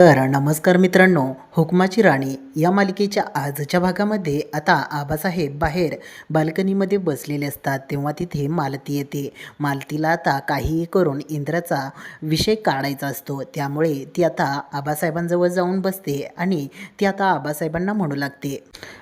तर नमस्कार मित्रांनो हुकमाची राणी या मालिकेच्या आजच्या भागामध्ये आता आबासाहेब बाहेर बाल्कनीमध्ये बसलेले असतात तेव्हा तिथे मालती येते. मालतीला आता काहीही करून इंद्राचा विषय काढायचा असतो. त्यामुळे ती आता आबासाहेबांजवळ जाऊन बसते आणि ती आता आबासाहेबांना म्हणू लागते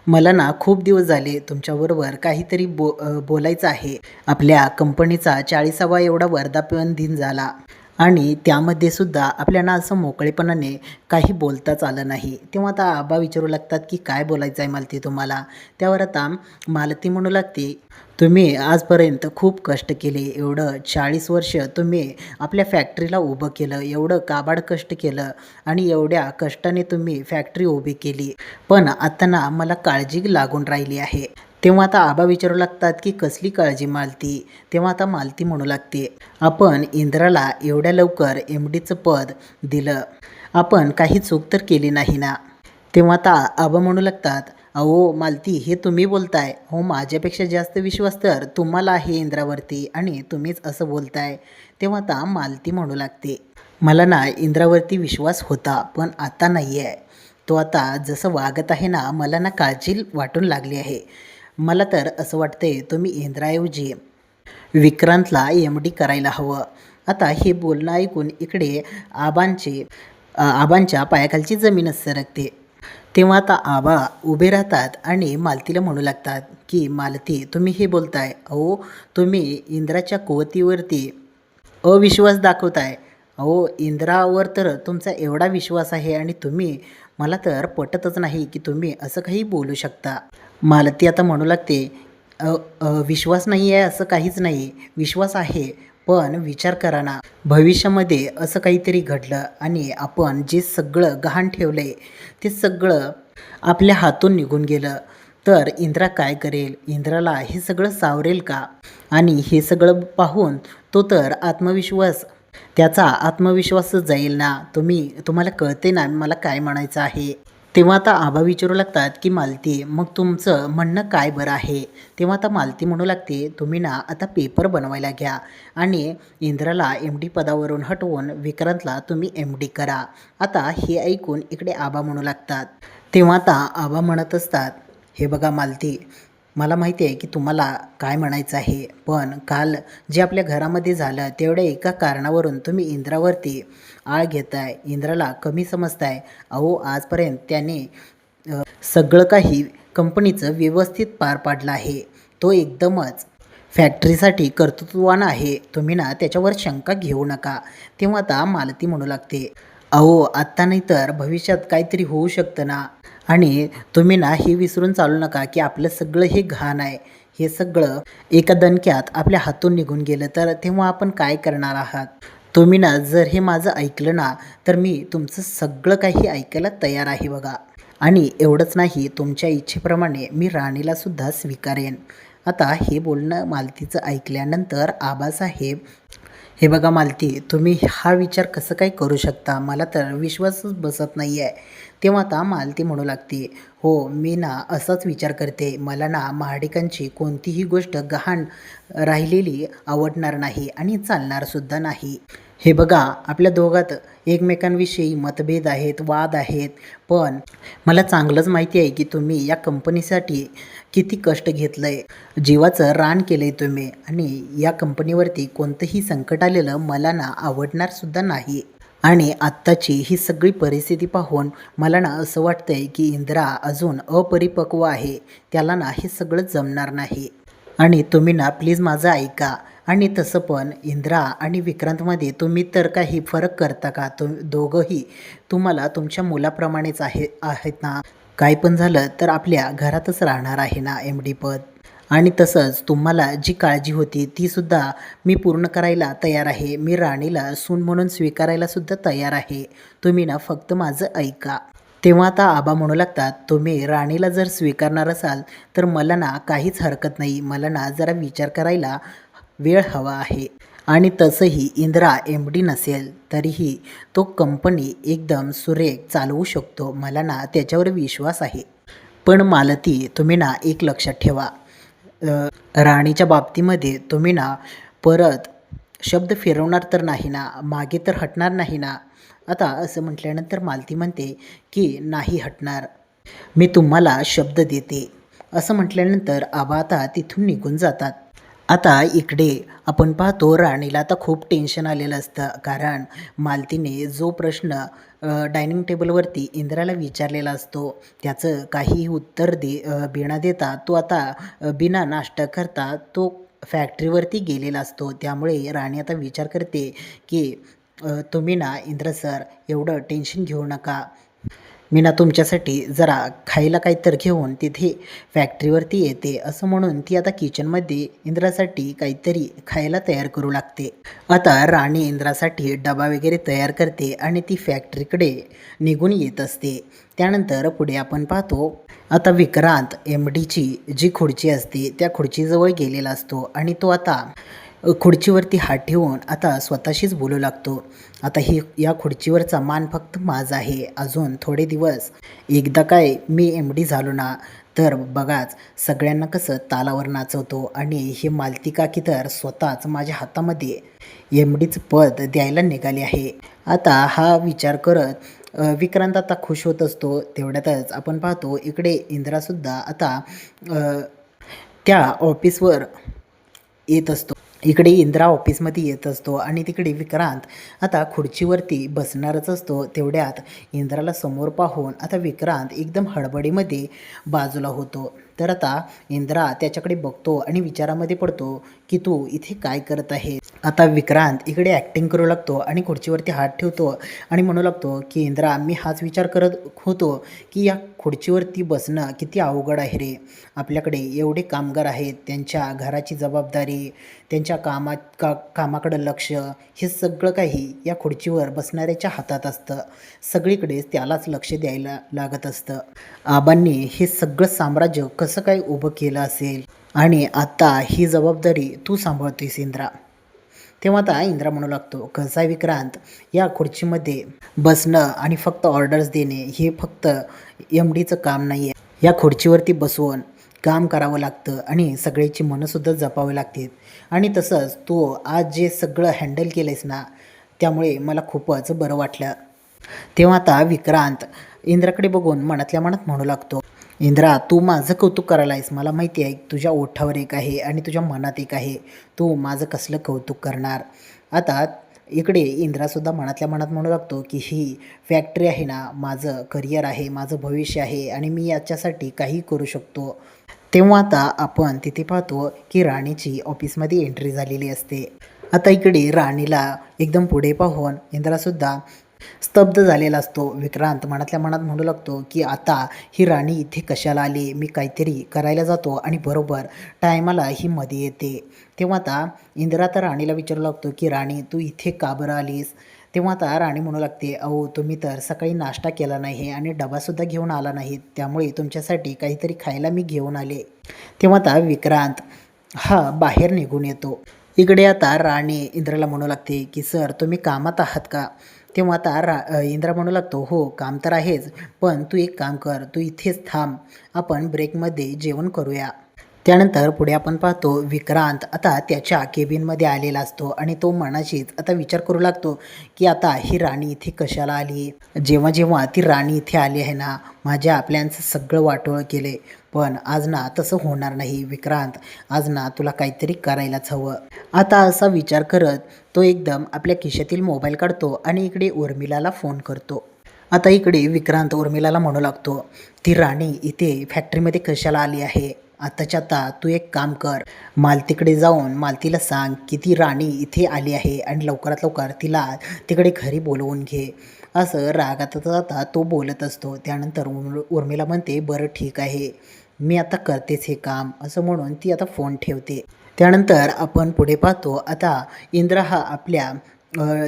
मला ना खूप दिवस झाले तुमच्याबरोबर काहीतरी बो बोलायचं आहे. आपल्या कंपनीचा चाळीसावा एवढा वर्धापन दिन झाला. आणि त्यामध्ये सुद्धा आपल्याला असं मोकळेपणाने काही बोलताच आलं नाही. तेव्हा आता आबा विचारू लागतात की काय बोलायचं आहे मालती तुम्हाला? त्यावर आता मालती म्हणू लागते तुम्ही आजपर्यंत खूप कष्ट केले. एवढं चाळीस वर्ष तुम्ही आपल्या फॅक्टरीला उभं केलं. एवढं काबाड कष्ट केलं आणि एवढ्या कष्टाने तुम्ही फॅक्टरी उभी केली. पण आता ना मला काळजी लागून राहिली आहे. तेव्हा आता आबा विचारू लागतात की कसली काळजी मालती. तेव्हा आता मालती म्हणू लागते. आपण इंद्राला एवढ्या लवकर एम डीचं पद दिलं. आपण काही चूक तर केली नाही ना? तेव्हा आता आबा म्हणू लागतात अहो मालती हे तुम्ही बोलताय. हो माझ्यापेक्षा जास्त विश्वास तर तुम्हाला आहे इंद्रावरती आणि तुम्हीच असं बोलताय. तेव्हा आता मालती म्हणू लागते मला ना इंद्रावरती विश्वास होता पण आता नाही आहे तो आता जसं वागत आहे ना मला ना काळजी वाटून लागली आहे. मला तर असं वाटतंय तुम्ही इंद्राऐवजी विक्रांतला एम डी करायला हवं. आता हे बोलणं ऐकून इकडे आबांचे आबांच्या पायाखालची जमीनच सरकते. तेव्हा आता आबा उभे राहतात आणि मालतीला म्हणू लागतात की मालती तुम्ही हे बोलताय. अहो तुम्ही इंद्राच्या कुवतीवरती अविश्वास दाखवताय. अहो इंद्रावर तर तुमचा एवढा विश्वास आहे आणि तुम्ही मला तर पटतच नाही की तुम्ही असं काही बोलू शकता. मालती आता म्हणू लागते अ, अ, विश्वास नाही आहे असं काहीच नाही. विश्वास आहे पण विचार करा ना भविष्यामध्ये असं काहीतरी घडलं आणि आपण जे सगळं गहाण ठेवलं आहे ते सगळं आपल्या हातून निघून गेलं. तर इंद्रा काय करेल? इंद्राला हे सगळं सावरेल का? आणि हे सगळं पाहून तो तर आत्मविश्वास त्याचा आत्मविश्वासच जाईल ना? तुम्ही तुम्हाला कळते ना मला काय म्हणायचं आहे? तेव्हा आता आबा विचारू लागतात की मालती मग तुमचं म्हणणं काय बरं आहे? तेव्हा आता मालती म्हणू लागते तुम्ही ना आता पेपर बनवायला घ्या आणि इंद्राला एम डी पदावरून हटवून विक्रांतला तुम्ही एम डी करा. आता हे ऐकून इकडे आबा म्हणू लागतात. तेव्हा आता आबा म्हणत असतात हे बघा मालती मला माहिती आहे की तुम्हाला काय म्हणायचं आहे पण काल जे आपल्या घरामध्ये झालं तेवढ्या एका कारणावरून तुम्ही इंद्रावरती आळ घेताय. इंद्राला कमी समजताय. अहो आजपर्यंत त्याने सगळं काही कंपनीचं व्यवस्थित पार पाडलं आहे. तो एकदमच फॅक्टरीसाठी कर्तृत्ववान आहे. तुम्ही ना त्याच्यावर शंका घेऊ नका. तेव्हा आता मालती म्हणू लागते अहो आत्ता नाही तर भविष्यात काहीतरी होऊ शकतं ना? आणि तुम्ही ना हे विसरून चालू नका की आपलं सगळं हे घाण आहे. हे सगळं एका दणक्यात आपल्या हातून निघून गेलं. तर तेव्हा आपण काय करणार आहात? तुम्ही ना जर हे माझं ऐकलं ना तर मी तुमचं सगळं काही ऐकायला तयार आहे बघा. आणि एवढंच नाही तुमच्या इच्छेप्रमाणे मी राणीला सुद्धा स्वीकारेन. आता हे बोलणं मालतीचं ऐकल्यानंतर आबासाहेब हे बघा मालती तुम्ही हा विचार कसं काय करू शकता? मला तर विश्वासच बसत नाही आहे तेव्हा आता मालती म्हणू लागते. हो मी ना असाच विचार करते. मला ना महाडिकांची कोणतीही गोष्ट गहाण राहिलेली आवडणार नाही आणि चालणारसुद्धा नाही. हे बघा आपल्या दोघात एकमेकांविषयी मतभेद आहेत वाद आहेत पण मला चांगलंच माहिती आहे की तुम्ही या कंपनीसाठी किती कष्ट घेतलं आहे जीवाचं रान केलं आहे तुम्ही आणि या कंपनीवरती कोणतंही संकट आलेलं मला ना आवडणारसुद्धा नाही. आणि आत्ताची ही सगळी परिस्थिती पाहून मला ना असं वाटतं आहे की इंदिरा अजून अपरिपक्व आहे. त्याला ना हे सगळं जमणार नाही. आणि तुम्ही ना प्लीज माझं ऐका. आणि तसं पण इंद्रा आणि विक्रांतमध्ये तुम्ही तर काही फरक करता का? तुम दोघंही तुम्हाला तुमच्या मुलाप्रमाणेच आहे आहेत ना? काय पण झालं तर आपल्या घरातच राहणार आहे ना एम डी पद? आणि तसंच तुम्हाला जी काळजी होती तीसुद्धा मी पूर्ण करायला तयार आहे. मी राणीला सून म्हणून स्वीकारायला सुद्धा तयार आहे. तुम्ही ना फक्त माझं ऐका. तेव्हा आता आबा म्हणू लागतात तुम्ही राणीला जर स्वीकारणार असाल तर मला ना काहीच हरकत नाही. मला ना जरा विचार करायला वेळ हवा आहे. आणि तसंही इंद्रा एम डी नसेल तरीही तो कंपनी एकदम सुरेख चालवू शकतो. मला ना त्याच्यावर विश्वास आहे. पण मालती तुम्ही ना एक लक्षात ठेवा. राणीच्या बाबतीमध्ये तुम्ही ना परत शब्द फिरवणार तर नाही ना मागे तर हटणार नाही ना? आता असं म्हटल्यानंतर मालती म्हणते की नाही हटणार. मी तुम्हाला शब्द देते. असं म्हटल्यानंतर आबा आता तिथून निघून जातात. आता इकडे आपण पाहतो राणीला आता खूप टेन्शन आलेलं असतं. कारण मालतीने जो प्रश्न डायनिंग टेबलवरती इंदिराला विचारलेला असतो त्याचं काहीही उत्तर दे बिना देता तो आता बिना नाश्ता करता तो फॅक्टरीवरती गेलेला असतो. त्यामुळे राणी आता विचार करते की तुम्ही ना इंद्र सर एवढं टेन्शन घेऊ नका. मी ना तुमच्यासाठी जरा खायला काहीतरी घेऊन तिथे फॅक्टरीवरती येते. असं म्हणून ती आता किचनमध्ये इंद्रासाठी काहीतरी खायला तयार करू लागते. आता राणी इंद्रासाठी डबा वगैरे तयार करते आणि ती फॅक्टरीकडे निघून येत असते. त्यानंतर पुढे आपण पाहतो आता विक्रांत एम डीची जी खुर्ची असते त्या खुर्चीजवळ गेलेला असतो आणि तो आता खुर्चीवरती हात ठेवून आता स्वतःशीच बोलू लागतो. आता ही या खुर्चीवरचा मान फक्त माझा आहे. अजून थोडे दिवस. एकदा काय मी एम डी झालो ना तर बघाच सगळ्यांना कसं तालावर नाचवतो आणि हे मालती काकी तर स्वतःच माझ्या हातामध्ये एम डीचं पद द्यायला निघाले आहे. आता हा विचार करत विक्रांत आता खुश होत असतो. तेवढ्यातच आपण पाहतो इकडे इंदिरासुद्धा आता त्या ऑफिसवर येत असतो. इकडे इंदिरा ऑफिसमध्ये येत असतो आणि तिकडे विक्रांत आता खुर्चीवरती बसणारच असतो. तेवढ्यात इंदिराला समोर पाहून आता विक्रांत एकदम हडबडीमध्ये बाजूला होतो. तर आता इंदिरा त्याच्याकडे बघतो आणि विचारामध्ये पडतो की तू इथे काय करत आहे आता विक्रांत इकडे ॲक्टिंग करू लागतो आणि खुर्चीवरती हात ठेवतो आणि म्हणू लागतो की इंद्रा मी हाच विचार करत होतो की या खुर्चीवरती बसणं किती अवघड आहे रे. आपल्याकडे एवढे कामगार आहेत त्यांच्या घराची जबाबदारी त्यांच्या कामा का कामाकडं लक्ष हे सगळं काही या खुर्चीवर बसणाऱ्याच्या हातात असतं. सगळीकडेच त्यालाच लक्ष द्यायला लागत असतं. आबांनी हे सगळं साम्राज्य कसं काय उभं केलं असेल? आणि आता ही जबाबदारी तू सांभाळतोयस इंद्रा. तेव्हा आता इंद्रा म्हणू लागतो कसा विक्रांत या खुर्चीमध्ये बसणं आणि फक्त ऑर्डर्स देणे हे फक्त एम डीचं काम नाही आहे या खुर्चीवरती बसवून काम करावं लागतं आणि सगळ्याची मनंसुद्धा जपावे लागतील आणि तसंच तू आज जे सगळं हँडल केलं आहेस ना त्यामुळे मला खूपच बरं वाटलं. तेव्हा आता विक्रांत इंद्राकडे बघून मनातल्या मनात म्हणू लागतो इंद्रा तू माझं कौतुक करायला आहेस मला माहिती आहे तुझ्या ओठावर एक आहे आणि तुझ्या मनात एक आहे. तू माझं कसलं कौतुक करणार? आता इकडे इंद्रासुद्धा मनातल्या मनात म्हणू लागतो की ही फॅक्टरी आहे ना माझं करिअर आहे माझं भविष्य आहे आणि मी याच्यासाठी काही करू शकतो. तेव्हा आता आपण तिथे पाहतो की राणीची ऑफिसमध्ये एंट्री झालेली असते. आता इकडे राणीला एकदम पुढे पाहून इंद्रासुद्धा स्तब्ध झालेला असतो. विक्रांत मनातल्या मनात म्हणू लागतो की आता ही राणी इथे कशाला आली? मी काहीतरी करायला जातो आणि बरोबर टायमाला ही मध्ये येते. तेव्हा आता इंदिरा तर राणीला विचारू लागतो की राणी तू इथे का बरं आलीस? तेव्हा आता राणी म्हणू लागते अहो तुम्ही तर सकाळी नाश्ता केला नाही आणि डबासुद्धा घेऊन आला नाही. त्यामुळे तुमच्यासाठी काहीतरी खायला मी घेऊन आले. तेव्हा आता विक्रांत हा बाहेर निघून येतो. इकडे आता राणी इंद्राला म्हणू लागते की सर तुम्ही कामात आहात का? तेव्हा आता रा इंद्रा म्हणू लागतो हो काम तर आहेच पण तू एक काम कर तू इथेच थांब आपण ब्रेकमध्ये जेवण करूया. त्यानंतर पुढे आपण पाहतो विक्रांत आता त्याच्या केबिनमध्ये आलेला असतो आणि तो मनाशीच आता विचार करू लागतो की आता ही राणी इथे कशाला आली? जेव्हा जेव्हा ती राणी इथे आली आहे ना माझ्या आपल्यांचं सगळं वाटोळ केले पण आज ना तसं होणार नाही विक्रांत. आज ना तुला काहीतरी करायलाच हवं. आता असा विचार करत तो एकदम आपल्या खिशातील मोबाईल काढतो आणि इकडे उर्मिलाला फोन करतो. आता इकडे विक्रांत उर्मिलाला म्हणू लागतो ती राणी इथे फॅक्टरीमध्ये कशाला आली आहे? आताच्या आता तू एक काम कर. मालतीकडे जाऊन मालतीला सांग की ती राणी इथे आली आहे आणि लवकरात लवकर तिला तिकडे घरी बोलवून घे. असं रागात आता तो बोलत असतो. त्यानंतर उर् उर्मिला म्हणते बरं ठीक आहे. मी आता करतेच हे काम. असं म्हणून ती आता फोन ठेवते. त्यानंतर आपण पुढे पाहतो आता इंद्र हा आपल्या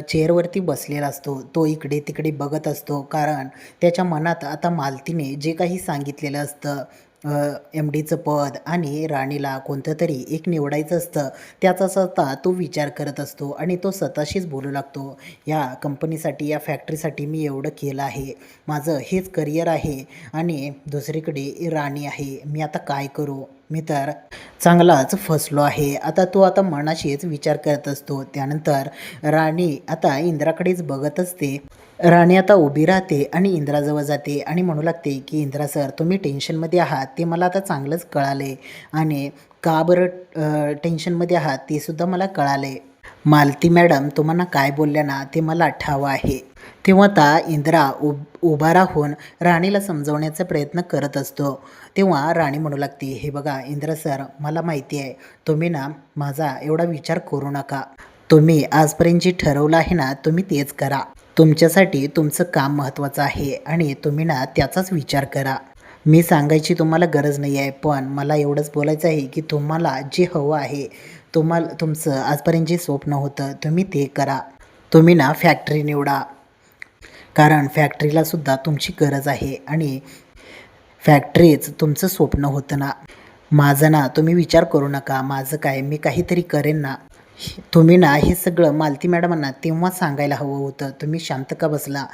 चेअरवरती बसलेला असतो. तो इकडे तिकडे बघत असतो. कारण त्याच्या मनात आता मालतीने जे काही सांगितलेलं असतं एम डीचं पद आणि राणीला कोणतं तरी एक निवडायचं असतं. त्याचाच आता तो विचार करत असतो आणि तो स्वतःशीच बोलू लागतो. या कंपनीसाठी या फॅक्टरीसाठी मी एवढं केलं आहे. माझं हेच करिअर आहे आणि दुसरीकडे राणी आहे. मी आता काय करू? मी तर चांगलाच फसलो आहे. आता तो आता मनाशीच विचार करत असतो. त्यानंतर राणी आता इंद्राकडेच बघत असते. राणी आता उभी राहते आणि इंद्राजवळ जाते आणि म्हणू लागते की इंद्रा सर तुम्ही टेन्शनमध्ये आहात ते मला आता चांगलंच कळाले आणि का बरं टेन्शनमध्ये आहात ते सुद्धा मला कळाले. मालती मॅडम तुम्हाला काय बोलल्या ना ते मला ठावं आहे. तेव्हा आता इंद्रा उब उभा राहून राणीला समजवण्याचा प्रयत्न करत असतो. तेव्हा राणी म्हणू लागते हे बघा इंद्रा सर मला माहिती आहे तुम्ही ना माझा एवढा विचार करू नका. तुम्ही आजपर्यंत जे ठरवलं आहे ना तुम्ही तेच करा. तुमच्यासाठी तुमचं काम महत्त्वाचं आहे आणि तुम्ही ना त्याचाच विचार करा. मी सांगायची तुम्हाला गरज नाही आहे पण मला एवढंच बोलायचं आहे की तुम्हाला जे हवं आहे तुम्हाला तुमचं आजपर्यंत जे स्वप्न होतं तुम्ही ते करा. तुम्ही ना फॅक्टरी निवडा. कारण फॅक्टरीलासुद्धा तुमची गरज आहे आणि फॅक्टरीच तुमचं स्वप्न होतं ना. माझं ना तुम्ही विचार करू नका. माझं काय मी काहीतरी करेन ना. तुम्ही ना हे सगळं मालती मॅडमांना तेव्हा सांगायला हवं होतं. तुम्ही शांत का बसला?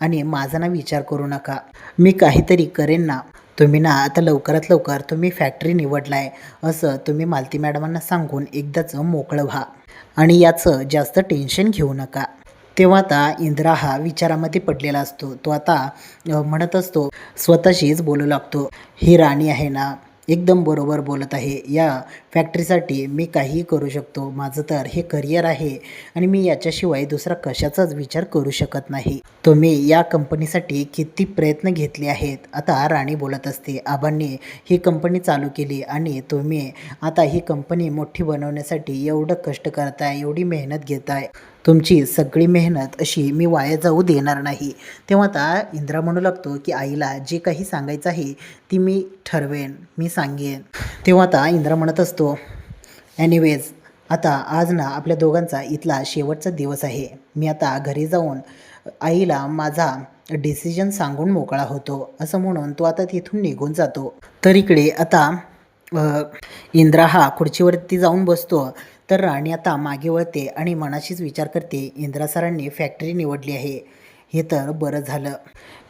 आणि माझा ना विचार करू नका. मी काहीतरी करेन ना. तुम्ही ना आता लवकरात लवकर तुम्ही फॅक्टरी निवडलाय. असं तुम्ही मालती मॅडमांना सांगून एकदाच मोकळं व्हा. आणि याचं जास्त टेन्शन घेऊ नका. तेव्हा आता इंद्रा हा विचारामध्ये पडलेला असतो. तो आता म्हणत असतो स्वतःशीच बोलू लागतो. ही राणी आहे ना. एकदम बरोबर बोलत आहे. या फॅक्टरीसाठी मी काहीही करू शकतो. माझं तर हे करिअर आहे आणि मी याच्याशिवाय दुसरा कशाचाच विचार करू शकत नाही. तुम्ही या कंपनीसाठी किती प्रयत्न घेतले आहेत? आता राणी बोलत असते आबांनी ही कंपनी चालू केली आणि तुम्ही आता ही कंपनी मोठी बनवण्यासाठी एवढं कष्ट करताय एवढी मेहनत घेताय. तुमची सगळी मेहनत अशी मी वाया जाऊ देणार नाही. तेव्हा आता इंद्रा म्हणू लागतो की आईला जे काही सांगायचं आहे ती मी ठरवेन मी सांगेन. तेव्हा आता इंद्रा म्हणत असतो एनिवेज आता आज ना आपल्या दोघांचा इथला शेवटचा दिवस आहे. मी आता घरी जाऊन आईला माझा डिसिजन सांगून मोकळा होतो. असं म्हणून तो आता तिथून निघून जातो. तर इकडे आता इंद्रा हा खुर्चीवरती जाऊन बसतो. तर राणी आता मागे वळते आणि मनाशीच विचार करते इंद्रा सरांनी फॅक्टरी निवडली आहे. हे तर बरं झालं.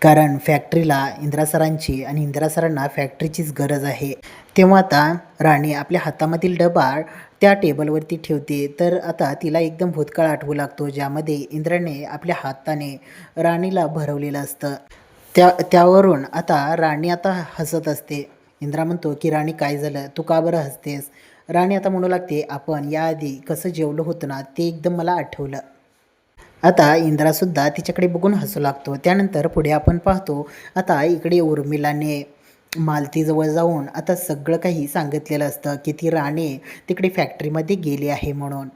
कारण फॅक्टरीला इंद्रा सरांची आणि इंद्रा सरांना फॅक्टरीचीच गरज आहे. तेव्हा आता राणी आपल्या हातामधील डबा त्या टेबलवरती ठेवते. तर आता तिला एकदम भूतकाळ आठवू लागतो ज्यामध्ये इंद्राने आपल्या हाताने राणीला भरवलेलं असतं. त्या त्यावरून आता राणी आता हसत असते. इंद्रा म्हणतो की राणी काय झालं? तू का बरं हसतेस? राणी आता म्हणू लागते आपण याआधी कसं जेवलो होतं ना ते एकदम मला आठवलं. आता इंद्रासुद्धा तिच्याकडे बघून हसू लागतो. त्यानंतर पुढे आपण पाहतो आता इकडे उर्मिलाने मालतीजवळ जाऊन आता सगळं काही सांगितलेलं असतं की ती राणी तिकडे फॅक्टरीमध्ये गेली आहे म्हणून.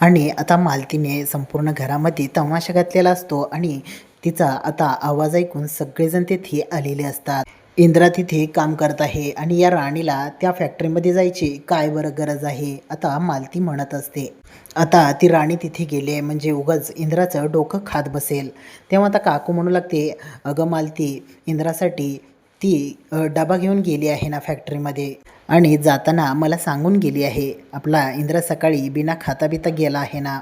आणि आता मालतीने संपूर्ण घरामध्ये तमाशा घातलेला असतो आणि तिचा आता आवाज ऐकून सगळेजण तेथे आलेले असतात. इंद्रा तिथे काम करत आहे आणि या राणीला त्या फॅक्टरीमध्ये जायची काय बरं गरज आहे? आता मालती म्हणत असते. आता ती राणी तिथे गेली आहे म्हणजे उगाच इंद्राचं डोकं खात बसेल. तेव्हा आता काकू म्हणू लागते अगं मालती इंद्रासाठी ती डबा घेऊन गेली आहे ना फॅक्टरीमध्ये आणि जाताना मला सांगून गेली आहे आपला इंद्र सकाळी बिना खाता बिता गेला आहे ना.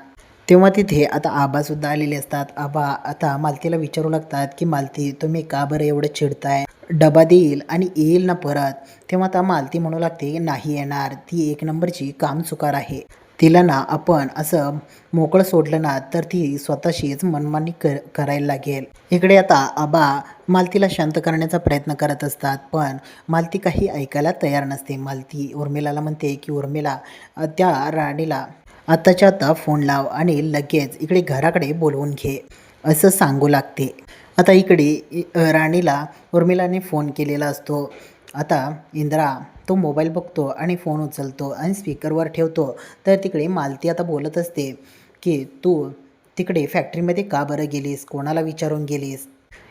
तेव्हा तिथे आता आबासुद्धा आलेले असतात. आबा आता मालतीला विचारू लागतात की मालती तुम्ही का बरं एवढं चिडताय? डबा देईल आणि येईल ना परत. तेव्हा आता मालती म्हणू लागते नाही येणार. ती एक नंबरची काम चुकार आहे. तिला ना आपण असं मोकळं सोडलं ना तर ती स्वतःशीच मनमानी कर करायला लागेल. इकडे आता आबा मालतीला शांत करण्याचा प्रयत्न करत असतात पण मालती काही ऐकायला तयार नसते. मालती उर्मिलाला म्हणते की उर्मिला त्या राणीला आत्ताच्या आता फोन लाव आणि लगेच इकडे घराकडे बोलवून घे. असं सांगू लागते. आता इकडे इ- राणीला उर्मिलाने फोन केलेला असतो. आता इंद्रा तो मोबाईल बघतो आणि फोन उचलतो आणि स्पीकरवर ठेवतो. तर तिकडे मालती आता बोलत असते की तू तिकडे फॅक्टरीमध्ये का बरं गेलीस? कोणाला विचारून गेलीस?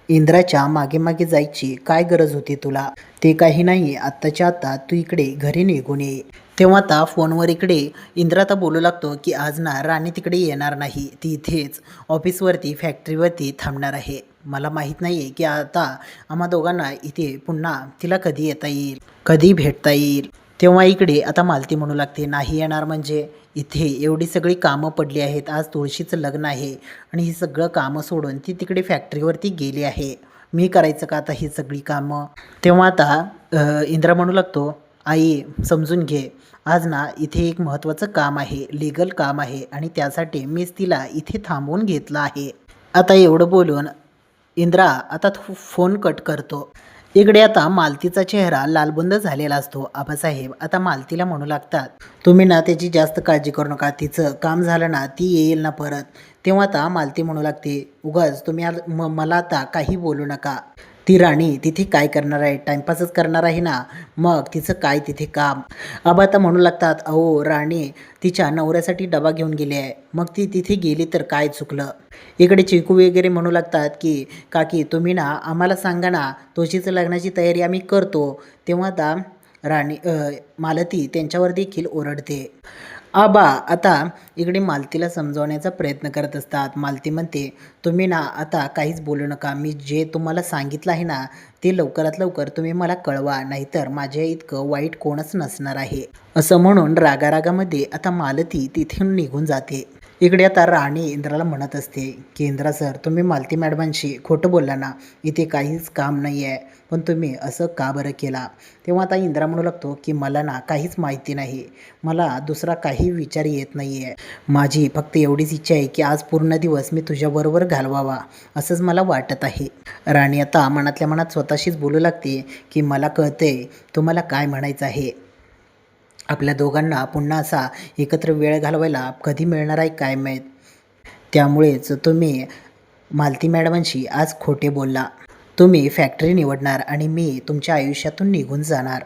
इंद्राच्या मागे मागे जायची काय गरज होती तुला? ते काही नाही. आत्ताच्या आत्ता तू इकडे घरी निघून ये. तेव्हा आता फोनवर इकडे इंद्रा आता बोलू लागतो की आज ना राणी तिकडे येणार नाही. ती इथेच ऑफिसवरती फॅक्टरीवरती थांबणार आहे. मला माहीत नाही आहे की आता आम्हा दोघांना इथे पुन्हा तिला कधी येता येईल कधी भेटता येईल. तेव्हा इकडे आता मालती म्हणू लागते नाही येणार म्हणजे? इथे एवढी सगळी कामं पडली आहेत आज तुळशीचं लग्न आहे आणि ही सगळं कामं सोडून ती तिकडे फॅक्टरीवरती गेली आहे. मी करायचं का आता ही सगळी कामं? तेव्हा आता इंद्रा म्हणू लागतो आई समजून घे. आज ना इथे एक महत्त्वाचं काम आहे लिगल काम आहे आणि त्यासाठी मीच तिला इथे थांबवून घेतलं आहे. आता एवढं बोलून इंद्रा आता थो- फोन कट करतो. इकडे आता मालतीचा चेहरा लालबुंद झालेला असतो. आबासाहेब आता मालतीला म्हणू लागतात तुम्ही ना त्याची जास्त काळजी करू नका. तिचं काम झालं ना ती येईल ना परत. तेव्हा आता मालती म्हणू लागते उगाच तुम्ही आज म मला आता काही बोलू नका. ती राणी तिथे काय करणार आहे? टाइमपासच करणार आहे ना? मग तिचं काय तिथे काम? आबा आता म्हणू लागतात अहो राणी तिच्या नवऱ्यासाठी डबा घेऊन गेली आहे. मग ती तिथे गेली तर काय चुकलं? इकडे चिकू वगैरे म्हणू लागतात की काकी तुम्ही ना आम्हाला सांगा ना तुळशीचं लग्नाची तयारी आम्ही करतो. तेव्हा आता राणी मालती त्यांच्यावर देखील ओरडते. आबा आता इकडे मालतीला समजवण्याचा प्रयत्न करत असतात. मालती म्हणते तुम्ही ना आता काहीच बोलू नका. मी जे तुम्हाला सांगितलं आहे ना ते लवकरात लवकर तुम्ही मला कळवा. नाहीतर माझ्या इतकं वाईट कोणच नसणार आहे. असं म्हणून रागारागामध्ये आता मालती तिथून निघून जाते. इकडे आता राणी इंद्राला म्हणत असते की इंद्रा सर तुम्ही मालती मॅडमांशी खोटं बोलला ना इथे काहीच काम नाही आहे पण तुम्ही असं का बरं केला? तेव्हा आता इंद्रा म्हणू लागतो की मला ना काहीच माहिती नाही. मला दुसरा काही विचार येत नाही आहे माझी फक्त एवढीच इच्छा आहे की आज पूर्ण दिवस मी तुझ्याबरोबर घालवावा असंच मला वाटत आहे. राणी आता मनातल्या मनात स्वतःशीच बोलू लागते की मला कळते तुम्हाला काय म्हणायचं आहे. आपल्या दोघांना पुन्हा असा एकत्र वेळ घालवायला कधी मिळणार आहे काय माहीत? त्यामुळेच तुम्ही मालती मॅडमांशी आज खोटे बोलला. तुम्ही फॅक्टरी निवडणार आणि मी तुमच्या आयुष्यातून निघून जाणार.